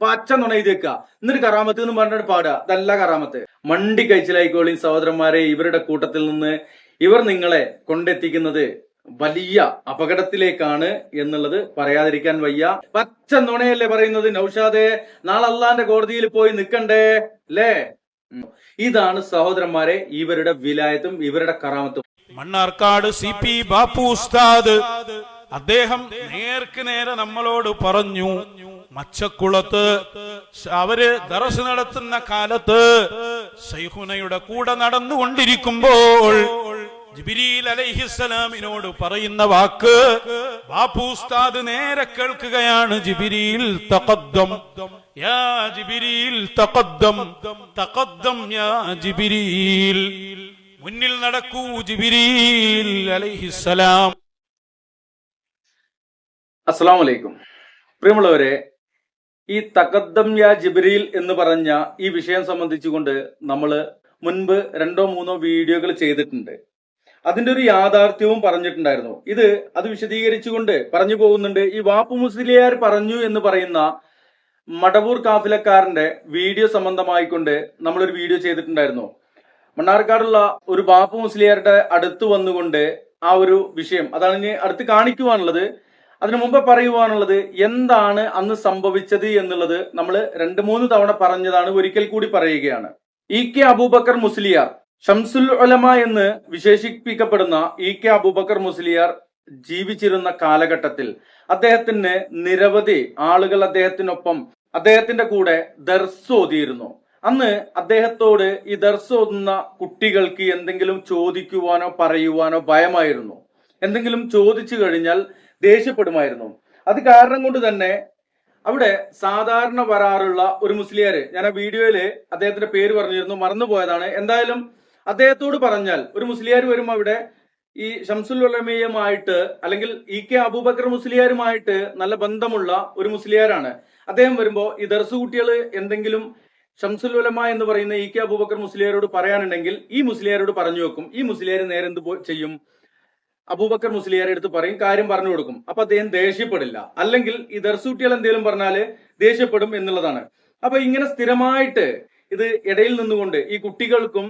പച്ച നുണ എഴുതി വെക്കുക എന്നിട്ട് കറാമത്ത് എന്ന് പറഞ്ഞിട്ട് പാടുക. അതല്ല കറാമത്ത്. മണ്ടി കഴിച്ചിലായിക്കോളി സഹോദരന്മാരെ ഇവരുടെ കൂട്ടത്തിൽ നിന്ന് ഇവർ നിങ്ങളെ കൊണ്ടെത്തിക്കുന്നത് വലിയ അപകടത്തിലേക്കാണ് എന്നുള്ളത് പറയാതിരിക്കാൻ വയ്യ. പച്ച നുണയല്ലേ പറയുന്നത്? നൌഷാദെ നാളെ അള്ളാന്റെ കോടതിയിൽ പോയി നിൽക്കണ്ടേ? അല്ലേ ഇതാണ് സഹോദരന്മാരെ ഇവരുടെ വിലായത്തും ഇവരുടെ കറാമത്തും. മണ്ണാർക്കാട് സി പി ബാപ്പു ഉസ്താദ് അദ്ദേഹം നേർക്ക് നേരെ നമ്മളോട് പറഞ്ഞു മച്ചക്കുളത്ത് അവർ ദറസ് നടത്തുന്ന കാലത്ത് സൈഹുനയുടെ കൂടെ നടന്നുകൊണ്ടിരിക്കുമ്പോൾ ജിബ്രീൽ അലൈഹിസ്സലാമിനോട് പറയുന്ന വാക്ക് ബാപ്പു ഉസ്താദ് നേരെ കേൾക്കുകയാണ് ജിബ്രീൽ തഖദ്ദം. യാ ജിബ്രീൽ തഖദ്ദം തഖദ്ദം യാ ജിബ്രീൽ. മുന്നിൽ നടക്കൂ ജിബ്രീൽ അലൈഹിസ്സലാം. അസ്സലാമു അലൈക്കും. പ്രിയമുള്ളവരെ ഈ തകദ്ദം യാ ജിബ്രീൽ എന്ന് പറഞ്ഞ ഈ വിഷയം സംബന്ധിച്ചുകൊണ്ട് നമ്മൾ മുൻപ് രണ്ടോ മൂന്നോ വീഡിയോകൾ ചെയ്തിട്ടുണ്ട്. അതിന്റെ ഒരു യാഥാർത്ഥ്യവും പറഞ്ഞിട്ടുണ്ടായിരുന്നു. ഇത് അത് വിശദീകരിച്ചുകൊണ്ട് പറഞ്ഞു പോകുന്നുണ്ട്. ഈ വാപ്പു മുസ്ലിയാർ പറഞ്ഞു എന്ന് പറയുന്ന മടവൂർ കാഫിലക്കാരന്റെ വീഡിയോ സംബന്ധമായിക്കൊണ്ട് നമ്മളൊരു വീഡിയോ ചെയ്തിട്ടുണ്ടായിരുന്നു. മണ്ണാർക്കാടുള്ള ഒരു ബാപ്പു മുസ്ലിയാരുടെ അടുത്ത് വന്നുകൊണ്ട് ആ ഒരു വിഷയം അതാണ് ഇനി അടുത്ത് കാണിക്കുവാനുള്ളത്. അതിനു മുമ്പ് പറയുവാനുള്ളത് എന്താണ് അന്ന് സംഭവിച്ചത് എന്നുള്ളത് നമ്മൾ രണ്ട് മൂന്ന് തവണ പറഞ്ഞതാണ് ഒരിക്കൽ കൂടി പറയുകയാണ്. ഇ കെ അബൂബക്കർ മുസ്ലിയാർ ഷംസുൽ ഉലമ എന്ന് വിശേഷിപ്പിക്കപ്പെടുന്ന ഇ കെ അബൂബക്കർ മുസ്ലിയാർ ജീവിച്ചിരുന്ന കാലഘട്ടത്തിൽ അദ്ദേഹത്തിന് നിരവധി ആളുകൾ അദ്ദേഹത്തിനൊപ്പം അദ്ദേഹത്തിന്റെ കൂടെ ദർസ് ഓതിയിരുന്നു. അന്ന് അദ്ദേഹത്തോട് ഈ ദർസ് ഓതുന്ന കുട്ടികൾക്ക് എന്തെങ്കിലും ചോദിക്കുവാനോ പറയുവാനോ ഭയമായിരുന്നു. എന്തെങ്കിലും ചോദിച്ചു കഴിഞ്ഞാൽ ദേഷ്യപ്പെടുമായിരുന്നു. അത് കാരണം കൊണ്ട് തന്നെ അവിടെ സാധാരണ വരാറുള്ള ഒരു മുസ്ലിയാര് ഞാൻ ആ വീഡിയോയിൽ അദ്ദേഹത്തിന്റെ പേര് പറഞ്ഞിരുന്നു മറന്നുപോയതാണ്. എന്തായാലും അദ്ദേഹത്തോട് പറഞ്ഞാൽ ഒരു മുസ്ലിയാർ വരും അവിടെ ഈ ഷംസുൽ ഉലമയുമായിട്ട് അല്ലെങ്കിൽ ഇ കെ അബൂബക്കർ മുസ്ലിയാരുമായിട്ട് നല്ല ബന്ധമുള്ള ഒരു മുസ്ലിയാരാണ്. അദ്ദേഹം വരുമ്പോൾ ഈ ദർസ് കുട്ടികൾ എന്തെങ്കിലും ഷംസുൽ ഉലമ എന്ന് പറയുന്ന ഇ കെ അബൂബക്കർ മുസ്ലിയാരോട് പറയാനുണ്ടെങ്കിൽ ഈ മുസ്ലിയാരോട് പറഞ്ഞു വെക്കും. ഈ മുസ്ലിയാർ നേരെ എന്ത് ചെയ്യും? അബൂബക്കർ മുസ്ലിയാരെ എടുത്ത് പറയും കാര്യം പറഞ്ഞു കൊടുക്കും. അപ്പൊ അദ്ദേഹം ദേഷ്യപ്പെടില്ല. അല്ലെങ്കിൽ ഈ ദർസൂട്ടികൾ എന്തെങ്കിലും പറഞ്ഞാൽ ദേഷ്യപ്പെടും എന്നുള്ളതാണ്. അപ്പൊ ഇങ്ങനെ സ്ഥിരമായിട്ട് ഇത് ഇടയിൽ നിന്നുകൊണ്ട് ഈ കുട്ടികൾക്കും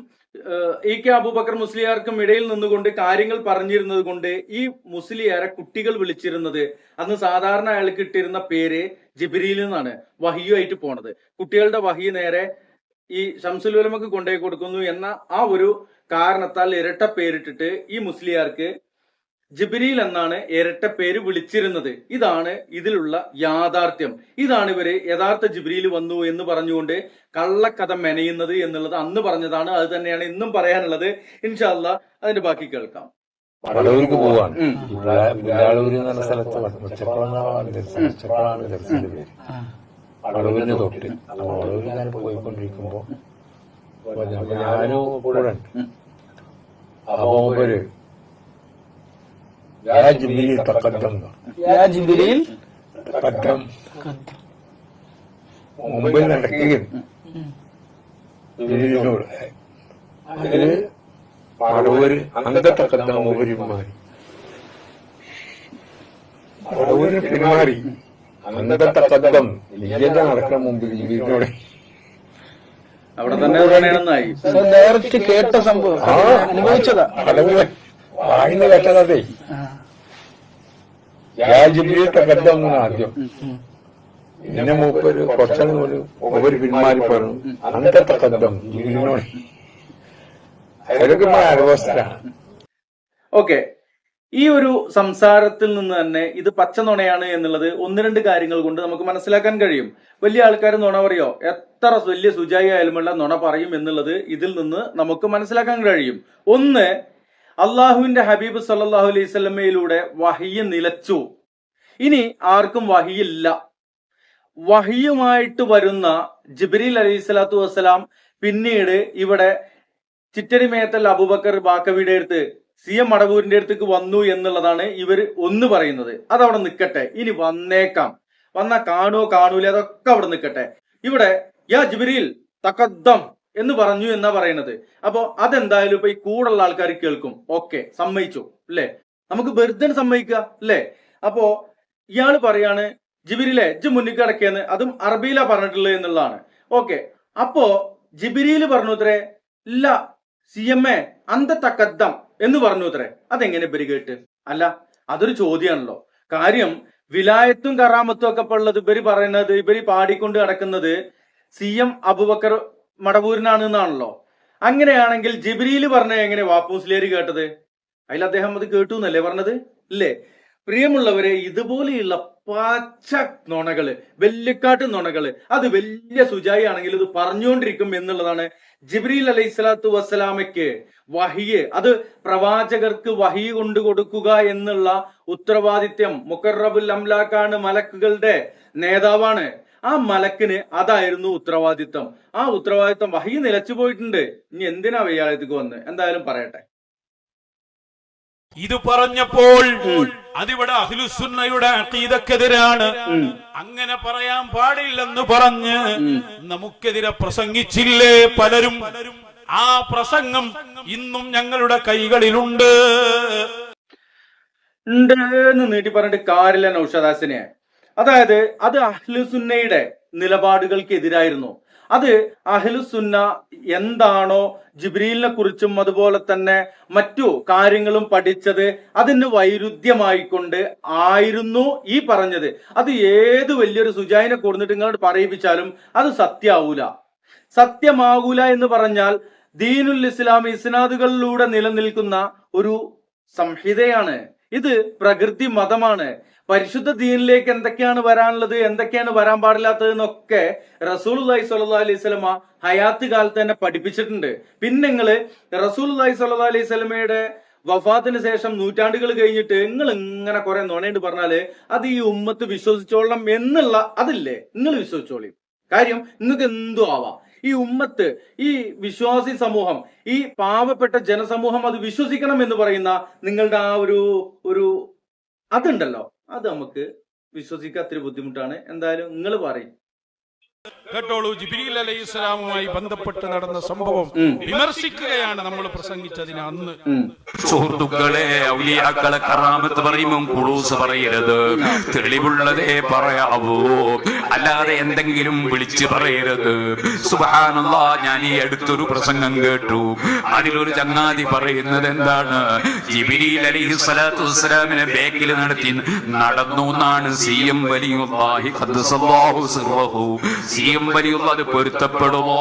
ഇ കെ അബൂബക്കർ മുസ്ലിയാർക്കും ഇടയിൽ നിന്നുകൊണ്ട് കാര്യങ്ങൾ പറഞ്ഞിരുന്നത് കൊണ്ട് ഈ മുസ്ലിയാരെ കുട്ടികൾ വിളിച്ചിരുന്നത് അന്ന് സാധാരണ അയാൾക്ക് ഇട്ടിരുന്ന പേര് ജിബിരിയിൽ നിന്നാണ് വഹിയുമായിട്ട് പോണത്. കുട്ടികളുടെ വഹി നേരെ ഈ ഷംസുലുലമക്ക് കൊണ്ടുപോയി കൊടുക്കുന്നു എന്ന ആ ഒരു കാരണത്താൽ ഇരട്ട പേരിട്ടിട്ട് ഈ മുസ്ലിയാർക്ക് ജിബ്രീൽ എന്നാണ് ഇരട്ട പേര് വിളിച്ചിരുന്നത്. ഇതാണ് ഇതിലുള്ള യാഥാർത്ഥ്യം. ഇതാണ് ഇവർ യഥാർത്ഥ ജിബ്രീൽ വന്നു എന്ന് പറഞ്ഞുകൊണ്ട് കള്ളക്കഥ മെനയുന്നത് എന്നുള്ളത് അന്ന് പറഞ്ഞതാണ്. അത് തന്നെയാണ് ഇന്നും പറയാനുള്ളത്. ഇൻഷാല്ല അതിന്റെ ബാക്കി കേൾക്കാം. വടവൂർക്ക് പോവാണ്. ഉം. വില്ലാളൂര് എന്ന് പറഞ്ഞ സ്ഥലത്ത് ഒറ്റക്കുളമാണ് ദർശനം. ഒറ്റക്കുളമാണ് ദർശന്റെ പേര്. വടവൂരിന് തൊട്ട്. അപ്പൊ വടവൂര് ഞാൻ പോയിക്കൊണ്ടിരിക്കുമ്പോ അപ്പൊ ഞാനും കൂടെ ഉണ്ട്. അപ്പൊ തക്കദ്ദം എന്ന് പറഞ്ഞു. യാ ജിബിരിൽ തക്കദ്ദം മുമ്പിൽ നടക്കുകയും ജിബിലിനോട് അതിൽ വടവൂര് അംഗത്തക്കദ്ദം മൂപ്പരിമാരി വടവൂര് പിന്മാറി അംഗത്തക്കദ്ദം ലിയത നടക്കുന്ന മുമ്പ് ജിബിലിനോട് അവിടെ തന്നെ നേരത്തെ കേട്ട സംഭവം അനുഭവിച്ചതാ വടവൂര് വായിന്ന് കേട്ടതേ തക്കദ്ദം എന്നാണ് ആദ്യം പിന്നെ മൂപ്പര് കുറച്ചു മൂപ്പര് പിന്മാറി പറഞ്ഞു അതൊക്കെ അനുഭവസ്ഥരാണ് ഓക്കെ. ഈ ഒരു സംസാരത്തിൽ നിന്ന് തന്നെ ഇത് പച്ച നുണയാണ് എന്നുള്ളത് ഒന്ന് രണ്ട് കാര്യങ്ങൾ കൊണ്ട് നമുക്ക് മനസ്സിലാക്കാൻ കഴിയും. വലിയ ആൾക്കാർ നുണ പറയോ? എത്ര വലിയ സുജായി ആയാലുമുള്ള നുണ പറയും എന്നുള്ളത് ഇതിൽ നിന്ന് നമുക്ക് മനസ്സിലാക്കാൻ കഴിയും. ഒന്ന് അള്ളാഹുവിന്റെ ഹബീബ് സല്ലാഹു അലൈഹി സ്വലമയിലൂടെ വഹിയ നിലച്ചു. ഇനി ആർക്കും വഹിയില്ല. വഹിയുമായിട്ട് വരുന്ന ജിബ്രീൽ അലൈഹി സ്വലാത്തു വസ്സലാം പിന്നീട് ഇവിടെ ചിറ്റടിമേത്തൽ അബുബക്കർ ബാക്കവിയുടെ അടുത്ത് സി എം മടവൂരിന്റെ അടുത്തേക്ക് വന്നു എന്നുള്ളതാണ് ഇവർ ഒന്ന് പറയുന്നത്. അതവിടെ നിൽക്കട്ടെ ഇനി വന്നേക്കാം. വന്ന കാണുവോ കാണൂല അതൊക്കെ അവിടെ നിൽക്കട്ടെ ഇവിടെ യാ ജിബിരിൽ തക്കദ്ദം എന്ന് പറഞ്ഞു എന്നാ പറയുന്നത് അപ്പോ അതെന്തായാലും ഇപ്പൊ ഈ കൂടുള്ള ആൾക്കാർ കേൾക്കും. ഓക്കെ സമ്മതിച്ചു അല്ലേ? നമുക്ക് ബെർദൻ സമ്മതിക്കുക അല്ലേ? അപ്പോ ഇയാൾ പറയാണ് ജിബിരിലെ എജ് മുന്നിൽ കിടക്കിയെന്ന് അതും അറബിയിലാ പറഞ്ഞിട്ടുള്ളത് എന്നുള്ളതാണ്. ഓക്കെ. അപ്പോ ജിബിരിയിൽ പറഞ്ഞു അത്രേ ഇല്ല സി എം എ അന്ത തക്കദ്ദം എന്ന് പറഞ്ഞു അത്രേ അതെങ്ങനെ ഇവർ കേട്ട്? അല്ല അതൊരു ചോദ്യമാണല്ലോ കാര്യം വിലായത്തും കറാമത്തും ഒക്കെ ഉള്ളത് ഇവർ പറയുന്നത് ഇവർ പാടിക്കൊണ്ട് കിടക്കുന്നത് സി എം അബുബക്കർ മടവൂരിനാണ് എന്നാണല്ലോ. അങ്ങനെയാണെങ്കിൽ ജിബിരിയിൽ പറഞ്ഞ എങ്ങനെ വാപ്പൂസ്ലേരി കേട്ടത്? അതിൽ അദ്ദേഹം അത് കേട്ടു എന്നല്ലേ പറഞ്ഞത്? ഇല്ലേ? പ്രിയമുള്ളവരെ ഇതുപോലെയുള്ള പച്ച നുണകൾ വെല്ലിക്കാട്ട് നുണകൾ അത് വലിയ സുജായി ആണെങ്കിൽ ഇത് പറഞ്ഞുകൊണ്ടിരിക്കും എന്നുള്ളതാണ് ജിബ്രീൽ അലൈഹി സ്വലാത്തു വസ്സലാമയ്ക്ക് വഹിയെ. അത് പ്രവാചകർക്ക് വഹി കൊണ്ടു കൊടുക്കുക എന്നുള്ള ഉത്തരവാദിത്യം മുക്കറബുൽ അംലാക്കാണ് മലക്കുകളുടെ നേതാവാണ്. ആ മലക്കിന് അതായിരുന്നു ഉത്തരവാദിത്വം. ആ ഉത്തരവാദിത്വം വഹി നിലച്ചു പോയിട്ടുണ്ട് ഇനി എന്തിനാ വയ്യാളത്തേക്ക് വന്ന് എന്തായാലും പറയട്ടെ. ഇത് പറഞ്ഞപ്പോൾ അതിവിടെ അഖിലുസുന്നയുടെ അക്കീതക്കെതിരാണ് അങ്ങനെ പറയാൻ പാടില്ലെന്ന് പറഞ്ഞ് നമുക്കെതിരെ പ്രസംഗിച്ചില്ലേ പലരും? ആ പ്രസംഗം ഇന്നും ഞങ്ങളുടെ കൈകളിലുണ്ട്. ഉണ്ട് എന്ന് നീട്ടി പറഞ്ഞിട്ട് കാര്യമില്ല നൌഷദാസിനെ അതായത് അത് അഹ്ലുസുന്നയുടെ നിലപാടുകൾക്ക് എതിരായിരുന്നു അത് അഹ്ലുസുന്ന എന്താണോ ജിബ്രീലിനെ കുറിച്ചും അതുപോലെ തന്നെ മറ്റു കാര്യങ്ങളും പഠിച്ചത് അതിന് വൈരുദ്ധ്യമായിക്കൊണ്ട് ആയിരുന്നു ഈ പറഞ്ഞത്. അത് ഏത് വലിയൊരു സുജായിനെ കൊടുത്തിട്ട് നിങ്ങളോട് പറയിപ്പിച്ചാലും അത് സത്യാവൂല. സത്യമാകൂല എന്ന് പറഞ്ഞാൽ ദീനുൽ ഇസ്ലാം ഇസ്നാദുകളിലൂടെ നിലനിൽക്കുന്ന ഒരു സംഹിതയാണ്. ഇത് പ്രകൃതി മതമാണ്. പരിശുദ്ധ ദീനിലേക്ക് എന്തൊക്കെയാണ് വരാനുള്ളത്? എന്തൊക്കെയാണ് വരാൻ പാടില്ലാത്തത് എന്നൊക്കെ റസൂൽ അലൈഹി സ്വലമ ഹയാത്ത് കാലത്ത് തന്നെ പഠിപ്പിച്ചിട്ടുണ്ട്. പിന്നെ നിങ്ങൾ റസൂൽ അലൈഹി സ്വല്ലാ അലൈഹി സ്വലമയുടെ വഫാത്തിന് ശേഷം നൂറ്റാണ്ടുകൾ കഴിഞ്ഞിട്ട് നിങ്ങൾ ഇങ്ങനെ കുറെ നുണയുണ്ട് പറഞ്ഞാൽ അത് ഈ ഉമ്മത്ത് വിശ്വസിച്ചോളണം എന്നുള്ള അതില്ലേ? നിങ്ങൾ വിശ്വസിച്ചോളി. കാര്യം നിങ്ങൾക്ക് എന്തു ആവാം. ഈ ഉമ്മത്ത് ഈ വിശ്വാസി സമൂഹം ഈ പാവപ്പെട്ട ജനസമൂഹം അത് വിശ്വസിക്കണം എന്ന് പറയുന്ന നിങ്ങളുടെ ആ ഒരു ഒരു അതുണ്ടല്ലോ. അത് നമുക്ക് വിശ്വസിക്കാൻ അത്ര ബുദ്ധിമുട്ടാണ്. എന്തായാലും നിങ്ങൾ പറയും. കേട്ടോളൂ ജിബിരിൽ അലൈഹി ഇസ്ലാമുമായി ബന്ധപ്പെട്ട് നടന്ന സംഭവം വിമർശിക്കുകയാണ് നമ്മൾ പ്രസംഗിച്ചതിന് അന്ന്. സുഹൃത്തുക്കളെ ഔലിയാക്കളെ കറാമത്ത് പറയുമ്പോൾ കുളൂസ് പറയരുത്. തെളിവുള്ളതേ പറയാവൂ. അല്ലാതെ എന്തെങ്കിലും വിളിച്ചു പറയരുത്. സുബാനുള്ള ഞാൻ ഈ അടുത്തൊരു പ്രസംഗം കേട്ടു. അതിലൊരു ചങ്ങാതി പറയുന്നത് എന്താണ്? ജിബിരിൽ അലൈഹി സ്വലാത്തു വസ്സലാമിനെ ബേക്കിൽ നടത്തി നടന്നു എന്നാണ് സി എം വലിയുള്ളാഹി ഖദ്ദസല്ലാഹു സിർറഹു സി വലിയുള്ള അത് പൊരുത്തപ്പെടുമോ?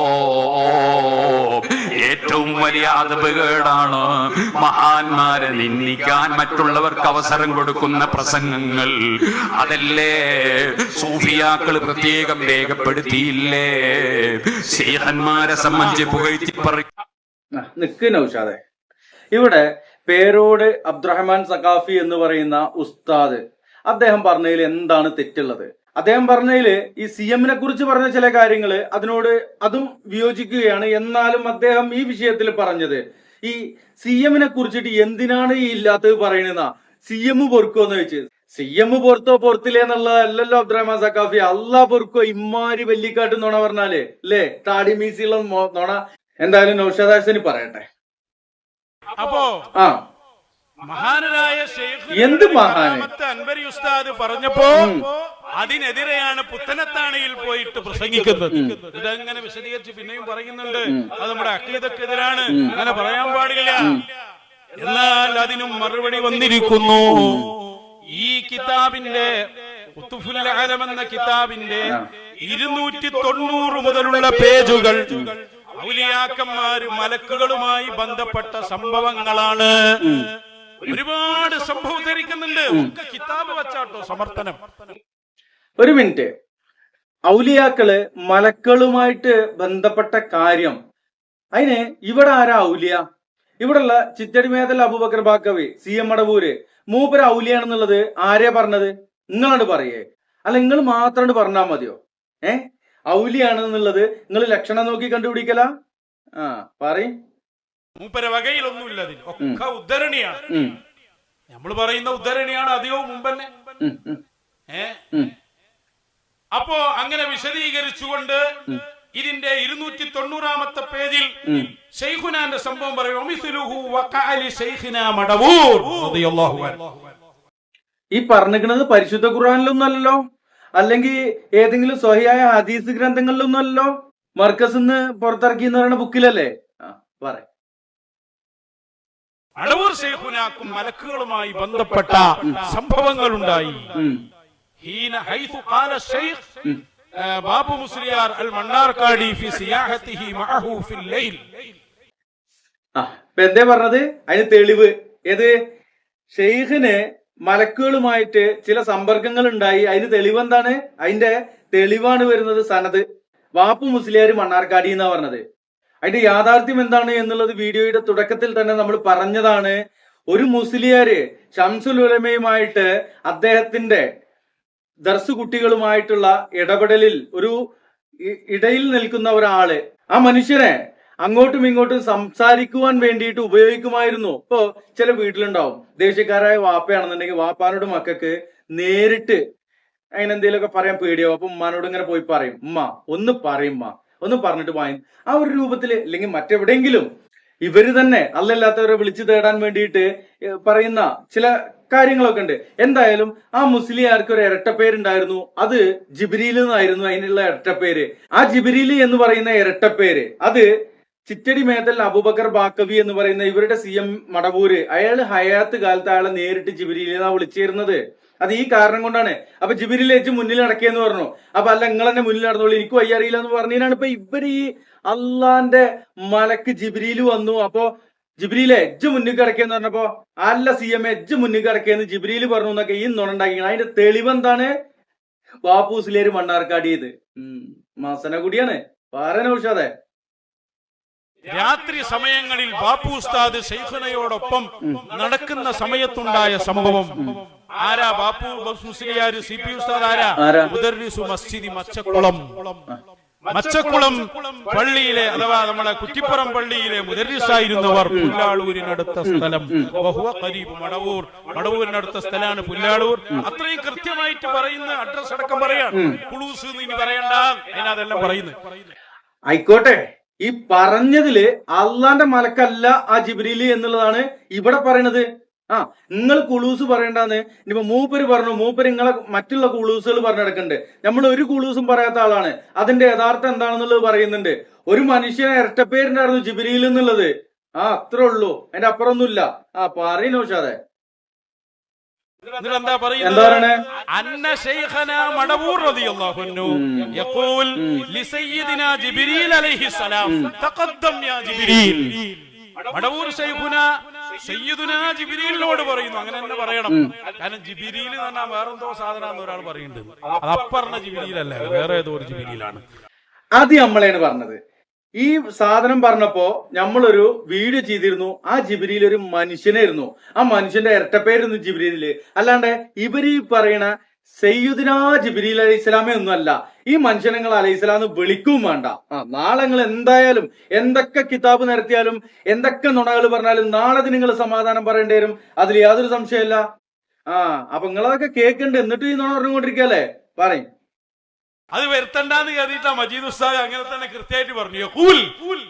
ഏറ്റവും വലിയ അതപകേടാണ് മഹാന്മാരെ നിന്ദിക്കാൻ മറ്റുള്ളവർക്ക് അവസരം കൊടുക്കുന്ന പ്രസംഗങ്ങൾ. അതല്ലേ? സൂഫിയാക്കൾ പ്രത്യേകം രേഖപ്പെടുത്തിയില്ലേ? സീഹന്മാരെ സംബന്ധിച്ച് പുകഴ്ത്തി പറയും ഇവിടെ പേരോട് അബ്ദുറഹ്മാൻ സഖാഫി എന്ന് പറയുന്ന ഉസ്താദ് അദ്ദേഹം പറഞ്ഞതിൽ എന്താണ് തെറ്റുള്ളത്? അദ്ദേഹം പറഞ്ഞതിൽ ഈ സി എമ്മിനെ കുറിച്ച് പറഞ്ഞ ചില കാര്യങ്ങൾ അതിനോട് അതും വിയോജിക്കുകയാണ്. എന്നാലും അദ്ദേഹം ഈ വിഷയത്തിൽ പറഞ്ഞത് ഈ സി എമ്മിനെ കുറിച്ചിട്ട് എന്തിനാണ് ഈ ഇല്ലാത്തത് പറയണെന്നാ സി എം പൊറുക്കോന്ന് വെച്ച് സി എം പൊറത്തോ പൊറത്തില്ലേ എന്നുള്ളതല്ലല്ലോ അബ്ദുറഹ്മാൻ സഖാഫി. അല്ലാ പൊറുക്കോ ഇമ്മാരി വല്ലിക്കാട്ട് നുണ പറഞ്ഞാൽ അല്ലേ? താടി മീസിയുള്ള നുണ. എന്തായാലും നൌഷാദാസിന് പറയട്ടെ. അപ്പോ ആ. മഹാനരായ ശൈഖ് എന്ത് അൻവരി ഉസ്താദ് പറഞ്ഞപ്പോ അതിനെതിരെയാണ് പുത്തനത്താണിയിൽ പോയിട്ട് പ്രസംഗിക്കുന്നത്. ഇതങ്ങനെ വിശദീകരിച്ച് പിന്നെയും പറയുന്നുണ്ട്. അത് നമ്മുടെ അക്കീതക്കെതിരാണ് അങ്ങനെ പറയാൻ പാടില്ല. എന്നാൽ അതിനും മറുപടി വന്നിരിക്കുന്നു. ഈ കിതാബിന്റെ ആലം എന്ന കിതാബിന്റെ ഇരുന്നൂറ്റി തൊണ്ണൂറ് മുതലുള്ള പേജുകൾ ഔലിയാക്കന്മാര് മലക്കുകളുമായി ബന്ധപ്പെട്ട സംഭവങ്ങളാണ്. ഒരുപാട് സംഭവം ധരിക്കുന്നുണ്ട് ഒക്കെ കിതാബ് വച്ചാട്ടോ സമർത്ഥനം. ഒരു മിനിറ്റ്. ഔലിയാക്കൾ മലക്കളുമായിട്ട് ബന്ധപ്പെട്ട കാര്യം. അതിന് ഇവിടെ ആരാ ഔലിയ? ഇവിടെയുള്ള ചിത്തടി മേതൽ അബൂബക്കർ ബാക്കവി സി എം മടവൂര്. മൂപ്പര ഔലിയാണെന്നുള്ളത് ആരെയാ പറഞ്ഞത്? നിങ്ങളോട് പറയേ. അല്ല നിങ്ങൾ മാത്രം പറഞ്ഞാൽ മതിയോ? ഏ? ഔലിയാണെന്നുള്ളത് നിങ്ങൾ ലക്ഷണം നോക്കി കണ്ടുപിടിക്കല? ആ പറയും. മൂപ്പര വകയിലൊന്നുമില്ല അതിൽ ഒക്കെ ഉദ്ധരണിയാണ്. നമ്മൾ പറയുന്ന ഉദ്ധരണിയാണ് അധികവും മുമ്പന്നെ. ഏ? അപ്പോ അങ്ങനെ വിശദീകരിച്ചുകൊണ്ട് ഇതിന്റെ ഇരുന്നൂറ്റി തൊണ്ണൂറാമത്തെ പേജിൽ ഷെയ്ഖുനാന്റെ സംഭവം പറയും. ഈ പറഞ്ഞിരിക്കുന്നത് പരിശുദ്ധ ഖുർആാനിലൊന്നും അല്ലെങ്കിൽ ഏതെങ്കിലും സ്വഹിയായ ഹദീസ് ഗ്രന്ഥങ്ങളിലൊന്നുമല്ലോ മർക്കസ് പുറത്തിറക്കി എന്ന് പറയുന്ന ബുക്കിലല്ലേ ആ പറ. അടവൂർ ഷെയ്ഖുനാക്കും മലക്കുകളുമായി ബന്ധപ്പെട്ട സംഭവങ്ങൾ ഉണ്ടായി ബാബു മുസ്ലിയാർ അൽ മണ്ണാർക്കാടി ഫി സിയാഹത്തിഹി മഅഹു ഫിൽ ലൈൽ. ആ ഇപ്പൊ എന്തേ പറഞ്ഞത്? അതിന് തെളിവ്. ഏത്? ഷെയ്ഖിന് മലക്കുകളുമായിട്ട് ചില സമ്പർക്കങ്ങൾ ഉണ്ടായി അതിന് തെളിവ് എന്താണ്? അതിന്റെ തെളിവാണ് വരുന്നത് സനത് വാപ്പു മുസ്ലിയാർ മണ്ണാർക്കാടി എന്നാ പറഞ്ഞത്. അതിന്റെ യാഥാർത്ഥ്യം എന്താണ് എന്നുള്ളത് വീഡിയോയുടെ തുടക്കത്തിൽ തന്നെ നമ്മൾ പറഞ്ഞതാണ്. ഒരു മുസ്ലിയാര് ഷംസുൽ ഉലമയുമായിട്ട് അദ്ദേഹത്തിന്റെ ദർസ് കുട്ടികളുമായിട്ടുള്ള ഇടപെടലിൽ ഒരു ഇടയിൽ നിൽക്കുന്ന ഒരാൾ. ആ മനുഷ്യനെ അങ്ങോട്ടും ഇങ്ങോട്ടും സംസാരിക്കുവാൻ വേണ്ടിയിട്ട് ഉപയോഗിക്കുമായിരുന്നു. ഇപ്പോ ചില വീട്ടിലുണ്ടാവും. ദേഷ്യക്കാരായ വാപ്പയാണെന്നുണ്ടെങ്കിൽ വാപ്പാനോട് മക്കൾക്ക് നേരിട്ട് അങ്ങനെ എന്തെങ്കിലുമൊക്കെ പറയാൻ പേടിയാവും. അപ്പൊ ഉമ്മാനോട് ഇങ്ങനെ പോയി പറയും. ഉമ്മ ഒന്ന് പറയും ഉമ്മ. ഒന്ന് പറഞ്ഞിട്ട് വാങ്ങി ആ ഒരു രൂപത്തിൽ അല്ലെങ്കിൽ മറ്റെവിടെയെങ്കിലും ഇവർ തന്നെ അല്ലല്ലാത്തവരെ വിളിച്ചു തേടാൻ വേണ്ടിയിട്ട് പറയുന്ന ചില കാര്യങ്ങളൊക്കെ ഉണ്ട്. എന്തായാലും ആ മുസ്ലിയാർക്ക് ഒരു ഇരട്ടപ്പേരുണ്ടായിരുന്നു. അത് ജിബിരിയിൽ നിന്നായിരുന്നു അതിനുള്ള ഇരട്ടപ്പേര്. ആ ജിബിരിയിൽ എന്ന് പറയുന്ന ഇരട്ടപ്പേര് അത് ചിറ്റടി മേത്തൽ അബുബക്കർ ബാക്കവി എന്ന് പറയുന്ന ഇവരുടെ സി എം മടവൂര് അയാൾ ഹയാത്ത് കാലത്ത് അയാളെ നേരിട്ട് ജിബിരിയിൽ നിന്നാണ് വിളിച്ചിരുന്നത് അത് ഈ കാരണം കൊണ്ടാണ്. അപ്പൊ ജിബിരിൽ എച്ച് മുന്നിൽ നടക്കിയെന്ന് പറഞ്ഞു. അപ്പൊ അല്ല നിങ്ങൾ തന്നെ മുന്നിൽ നടന്നോളൂ എനിക്ക് വയ്യറിയില്ല എന്ന് പറഞ്ഞതിനാണ് ഇപ്പൊ ഇവർ ഈ അള്ളാന്റെ മലക്ക് ജിബിരിയിൽ വന്നു. അപ്പൊ ജിബ്രീലെ എജ്ജ് മുന്നിൽ കിടക്കുകയെന്ന് പറഞ്ഞപ്പോ അല്ല സി എം എജ്ജ് മുന്നിൽ കിടക്കുകയെന്ന് ജിബ്രീൽ പറഞ്ഞു എന്നൊക്കെ ഈ നുണണ്ടാക്കി അതിന്റെ തെളിവെന്താണ് വാപ്പൂസിലേര് മണ്ണാർക്കാടിയത്. ഉം മാസന കൂടിയാണ് പാറന ഉഷാദെ രാത്രി സമയങ്ങളിൽ ബാപ്പു ഉസ്താദ് ശൈഖുനയോടൊപ്പം നടക്കുന്ന സമയത്തുണ്ടായ സംഭവം. ആരാ? ബാപ്പു മുസ്ലിയാര് സി പി ഉസ്താദ് ആരാ? മുദർരിസു മസ്ജിദി മച്ചക്കുളം. മച്ചക്കുളം പള്ളിയിലെ അഥവാ നമ്മളെ കുറ്റിപ്പുറം പള്ളിയിലെ മുദരിസായിരുന്നവർ പുല്ലാളൂരിനടുത്ത സ്ഥലം. ഖരീബ് മടവൂർ. മടവൂരിനടുത്ത സ്ഥലമാണ് പുല്ലാളൂർ. അത്രയും കൃത്യമായിട്ട് പറയുന്ന അഡ്രസ് അടക്കം പറയാം. കുളൂസ് ഇനി പറയണ്ട. അതിനതെല്ലാം പറയുന്നത് ആയിക്കോട്ടെ. ഈ പറഞ്ഞതിൽ അള്ളാന്റെ മലക്കല്ല ആ ജിബ്രീലി എന്നുള്ളതാണ് ഇവിടെ പറയണത്. ആ നിങ്ങൾ കുളൂസ് പറയണ്ടെന്ന്. ഇനിയിപ്പോ മൂപ്പര് പറഞ്ഞു മൂപ്പര് നിങ്ങളെ മറ്റുള്ള കുളൂസുകൾ പറഞ്ഞു നടക്കുന്നുണ്ട് നമ്മൾ ഒരു കുളൂസും പറയാത്ത ആളാണ്. അതിന്റെ യഥാർത്ഥം എന്താണെന്നുള്ളത് പറയുന്നുണ്ട്. ഒരു മനുഷ്യനെ ഇരട്ടപ്പേരുണ്ടായിരുന്നു ജിബ്രീൽ എന്നുള്ളത് ആ അത്രേ ഉള്ളൂ. അതിന്റെ അപ്പുറമൊന്നുമില്ല. ആ പറയുന്നു എന്താ എന്താ പറയുന്നത് സയ്യിദുന ജിബ്രീലിനോട് പറയുന്നു. അങ്ങനെ തന്നെ പറയണം. കാരണം ജിബിരിയിൽ എന്ന് പറഞ്ഞാൽ വേറെന്തോ സാധനം ഒരാൾ പറയുന്നുണ്ട്. അത് അപ്പറഞ്ഞ ജിബ്രീലല്ല. അത് വേറെ ഏതോ ഒരു ജിബിരിയിലാണ് അത് നമ്മളാണ് പറഞ്ഞത്. ഈ സാധനം പറഞ്ഞപ്പോ നമ്മളൊരു വീഡിയോ ചെയ്തിരുന്നു. ആ ജിബിരിയിൽ ഒരു മനുഷ്യനായിരുന്നു. ആ മനുഷ്യന്റെ ഇരട്ടപ്പേരുന്നു ജിബിരിയിൽ അല്ലാണ്ട് ഇവർ ഈ പറയണ സയ്യുദിന ജിബിരിൽ അലൈഹി ഇസ്ലാമെ ഒന്നുമല്ല ഈ മനുഷ്യനങ്ങൾ അലൈഹി ഇസ്ലാം വിളിക്കും വേണ്ട. ആ നാളെ നിങ്ങൾ എന്തായാലും എന്തൊക്കെ കിതാബ് നിരത്തിയാലും എന്തൊക്കെ നുണകൾ പറഞ്ഞാലും നാളെ നിങ്ങൾ സമാധാനം പറയേണ്ടി വരും. അതിൽ യാതൊരു സംശയമല്ല ആ അപ്പൊ നിങ്ങളതൊക്കെ കേൾക്കുന്നുണ്ട് എന്നിട്ട് ഈ നുണ പറഞ്ഞുകൊണ്ടിരിക്കല്ലേ പറയും. അത് വരുത്തണ്ടെന്ന് കരുതിയിട്ടാ മജീദ് ഉസ്താദ് അങ്ങനെ തന്നെ കൃത്യമായിട്ട് പറഞ്ഞു. യഖൂൽ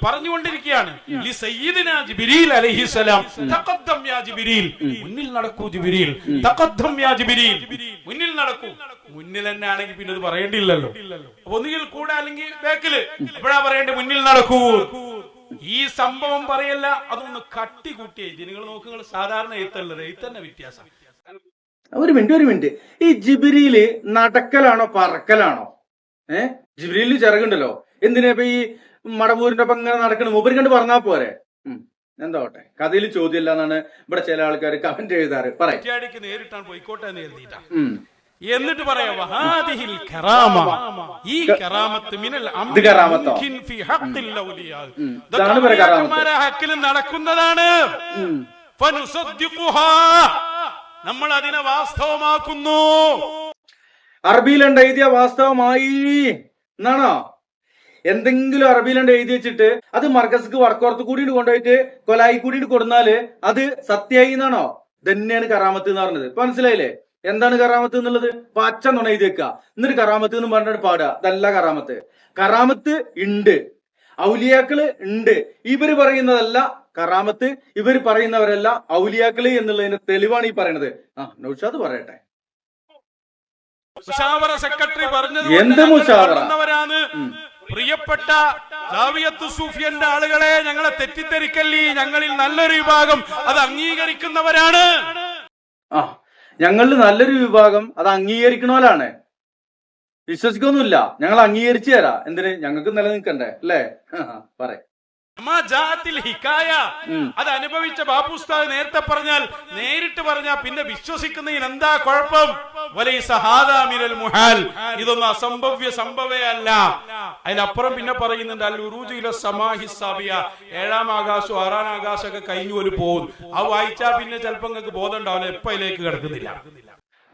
പറഞ്ഞുകൊണ്ടിരിക്കുകയാണ്. ലി സയ്യിദിന ജിബ്രീൽ അലൈഹിസ്സലാം തഖദ്ദം യാ ജിബ്രീൽ. മുന്നിൽ നടക്കൂ ജിബ്രീൽ. തഖദ്ദം യാ ജിബ്രീൽ. മുന്നിൽ നടക്കൂ. മുന്നിൽ തന്നെ ആണെങ്കിൽ പിന്നെ അത് പറയേണ്ടില്ലല്ലോ ഒന്നുകിൽ കൂടെ അല്ലെങ്കിൽ ബാക്കിൽ. എപ്പോഴാ പറയേണ്ടത് മുന്നിൽ നടക്കൂ. ഈ സംഭവം പറയല്ല. അതൊന്ന് കട്ടി കൂട്ടി എഴുതി നിങ്ങൾ നോക്ക് സാധാരണ എഴുത്തല്ലത് എഴുത്തന്നെ വ്യത്യാസം. ഒരു മിനിറ്റ് ഒരു മിനിറ്റ്. ഈ ജിബിരിയിൽ നടക്കലാണോ പറക്കലാണോ? ഏ? ജിബ്രീലിന് ചിറകുണ്ടല്ലോ. എന്തിനാ ഇപ്പൊ ഈ മടവൂരിന്റെ ഒപ്പം ഇങ്ങനെ നടക്കണം മൂപ്പര് കണ്ട് പറഞ്ഞാ പോരെ. എന്താ എന്താവട്ടെ കഥയിൽ ചോദ്യമില്ല എന്നാണ് ഇവിടെ ചില ആൾക്കാർ കമന്റ് എഴുതാറ്. പറയാടിക്ക് നേരിട്ടാണ് പോയിക്കോട്ടെ എന്ന് കരുതിയിട്ടാ എന്നിട്ട് പറയാം വഹാദിഹിൽ കറാമ ഈ കറാമത്ത് മിനൽ ഇത് കറാമത്തോ? ഫി ഹഖിൽ ഔലിയാ ഉം. ഇതൊക്കെ ഇതാണ് ഇവരെ കറാമത്ത്. ഔലിയാക്കന്മാരെ ഹക്കിൽ നടക്കുന്നതാണ്. നമ്മൾ അതിനെ വാസ്തവമാക്കുന്നു. അറബിയിലുണ്ട് എഴുതിയ വാസ്തവമായി. എന്നാണോ? എന്തെങ്കിലും അറബിയിലുണ്ട് എഴുതി വെച്ചിട്ട് അത് മർഗസ്ക്ക് വർക്കോർത്ത് കൂടിയിട്ട് കൊണ്ടുപോയിട്ട് കൊലായി കൂടിയിട്ട് കൊടുന്നാൽ അത് സത്യായി എന്നാണോ? തന്നെയാണ് കറാമത്ത് എന്ന് പറഞ്ഞത്. ഇപ്പൊ മനസ്സിലായില്ലേ? എന്താണ് കറാമത്ത് എന്നുള്ളത്? പച്ച നുണ എഴുതി വെക്കുക. എന്നിട്ട് കറാമത്ത് എന്ന് പറഞ്ഞിട്ട് പാടുക. അതല്ല കറാമത്ത്. കറാമത്ത് ഉണ്ട്. ഔലിയാക്കൾ ഉണ്ട്. ഇവർ പറയുന്നതല്ല കറാമത്ത്. ഇവർ പറയുന്നവരല്ല ഔലിയാക്കൾ എന്നുള്ളതിന്റെ തെളിവാണ് ഈ പറയുന്നത്. ആ നൗഷാദ് പറയട്ടെ. മുഷാവറ സെക്രട്ടറി പറഞ്ഞത് എന്ത് മുഷാവറന്നവരാണ് പ്രിയപ്പെട്ട സൂഫിയന്റെ ആളുകളെ ഞങ്ങളെ തെറ്റിദ്ധരിക്കല്ലി? ഞങ്ങളിൽ നല്ലൊരു വിഭാഗം അത് അംഗീകരിക്കുന്നവരാണ്. ആ ഞങ്ങളിൽ നല്ലൊരു വിഭാഗം അത് അംഗീകരിക്കണോലാണ് വിശ്വസിക്കൊന്നുമില്ല. ഞങ്ങൾ അംഗീകരിച്ചു തരാം. എന്തിന്? ഞങ്ങൾക്ക് നിലനിൽക്കണ്ടേ അല്ലേ? പറ. ഹിക്കായ. അത് അനുഭവിച്ച ബാപ്പുസ്താദ് നേരത്തെ പറഞ്ഞാൽ നേരിട്ട് പറഞ്ഞാൽ പിന്നെ വിശ്വസിക്കുന്നതിന് എന്താ കുഴപ്പം? ഇതൊന്നും അസംഭവ്യ സംഭവേ അല്ല. അതിനപ്പുറം പിന്നെ പറയുന്നുണ്ട് അല്ല ഉറൂജു ഇല സമാഹി സാബിയ. ഏഴാം ആകാശവും ആറാം ആകാശം ഒക്കെ കഴിഞ്ഞു ഒരു പോകും ആ വായിച്ചാ പിന്നെ ചിലപ്പോ നിങ്ങൾക്ക് ബോധം ഉണ്ടാവില്ല എപ്പോ അതിലേക്ക് കിടക്കുന്നില്ല.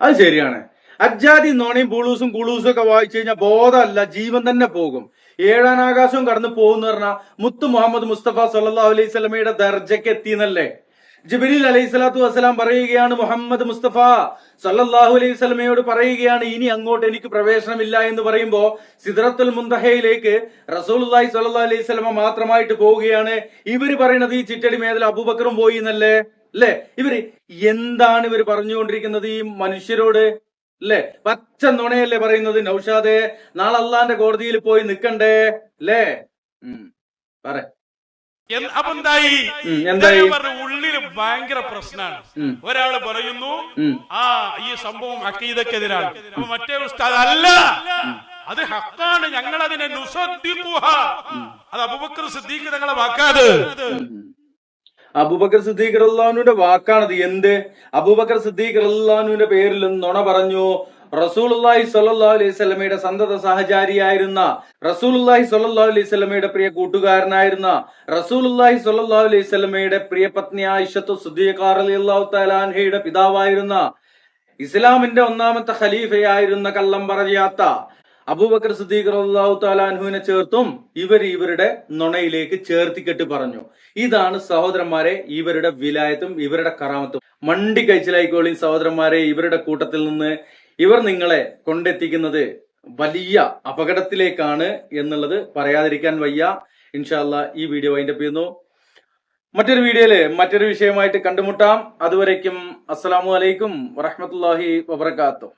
അത് ശരിയാണ്. അജ്ജാതി നോണയും ബുളൂസും കുളൂസും ഒക്കെ വായിച്ചു കഴിഞ്ഞാൽ ബോധമല്ല ജീവൻ തന്നെ പോകും. ഏഴാം ആകാശവും കടന്നു പോകുന്ന പറഞ്ഞാൽ മുത്തു മുഹമ്മദ് മുസ്തഫ സല്ലാ അലൈഹി സ്വലമയുടെ ദർജയ്ക്ക് എത്തിയെന്നല്ലേ? ജിബിരിൽ അലൈഹി സ്വലാത്തു വസ്സലാം പറയുകയാണ് മുഹമ്മദ് മുസ്തഫ സല്ലല്ലാഹു അലൈഹി സ്വലമയോട് പറയുകയാണ് ഇനി അങ്ങോട്ട് എനിക്ക് പ്രവേശനമില്ല എന്ന് പറയുമ്പോ സിദ്രത്തുൽ മുന്തഹയിലേക്ക് റസൂലുള്ളാഹി സ്വല്ലല്ലാഹു അലൈഹി സ്വലമ മാത്രമായിട്ട് പോവുകയാണ്. ഇവർ പറയുന്നത് ഈ ചിറ്റടി മേഖല അബൂബക്കറും പോയി എന്നല്ലേ? അല്ലെ? ഇവർ എന്താണ് ഇവർ പറഞ്ഞുകൊണ്ടിരിക്കുന്നത് ഈ മനുഷ്യരോട്? അല്ലേ പച്ച നുണയല്ലേ പറയുന്നത്? നൗഷാദേ നാളെ അള്ളാന്റെ കോടതിയിൽ പോയി നിക്കണ്ടേ? അല്ലേ. പറ. അപ്പൊ എന്തായി? ഉള്ളിൽ ഭയങ്കര പ്രശ്നമാണ്. ഒരാൾ പറയുന്നു ആ ഈ സംഭവം അക്കീതക്കെതിരാണ് അപ്പൊ മറ്റേ ഉസ്താദ് അല്ല! അത് ഹക്കാണ്. ഞങ്ങൾ അതിനെ. അത് അബൂബക്കർ സിദ്ദീഖ് തങ്ങളെ വാക്കാത്. അബൂബക്കർ സിദ്ദീഖ് റഹ്ലാനുവിന്റെ വാക്കാണത്. എന്ത്? അബൂബക്കർ സിദ്ദീഖ് റഹ്ലാനുവിന്റെ പേരിൽ നുണ പറഞ്ഞു. റസൂലുള്ളാഹി സ്വല്ലല്ലാഹു അലൈഹി സ്വലമയുടെ സന്തത സഹചാരിയായിരുന്ന റസൂലുള്ളാഹി സ്വല്ലല്ലാഹു അലൈഹി സ്വലമയുടെ പ്രിയ കൂട്ടുകാരനായിരുന്ന റസൂലുള്ളാഹി സ്വല്ലല്ലാഹു അലൈഹി സ്വലമയുടെ പ്രിയ പത്നി ആയിഷത്തു സുദ്ദീഖ് റളിയല്ലാഹു തആല അൻഹയുടെ പിതാവായിരുന്ന ഇസ്ലാമിന്റെ ഒന്നാമത്തെ ഖലീഫയായിരുന്ന കള്ളം പറയാത്ത അബൂബക്കർ സിദ്ദീഖ് റളിയല്ലാഹു തആല അൻഹുവിനെ ചേർത്തും ഇവർ ഇവരുടെ നുണയിലേക്ക് ചേർത്തിക്കെട്ട് പറഞ്ഞു. ഇതാണ് സഹോദരന്മാരെ ഇവരുടെ വിലായത്തും ഇവരുടെ കറാമത്തും. മണ്ടി കഴിച്ചിലായിക്കോളി സഹോദരന്മാരെ ഇവരുടെ കൂട്ടത്തിൽ നിന്ന് ഇവർ നിങ്ങളെ കൊണ്ടെത്തിക്കുന്നത് വലിയ അപകടത്തിലേക്കാണ് എന്നുള്ളത് പറയാതിരിക്കാൻ വയ്യ. ഇൻഷാല്ല ഈ വീഡിയോ അതിന്റെ ചെയ്യുന്നു. മറ്റൊരു വീഡിയോയിൽ മറ്റൊരു വിഷയമായിട്ട് കണ്ടുമുട്ടാം. അതുവരേക്കും അസ്സലാമു അലൈക്കും വറഹ്മത്തുള്ളാഹി വബറകാതുഹു.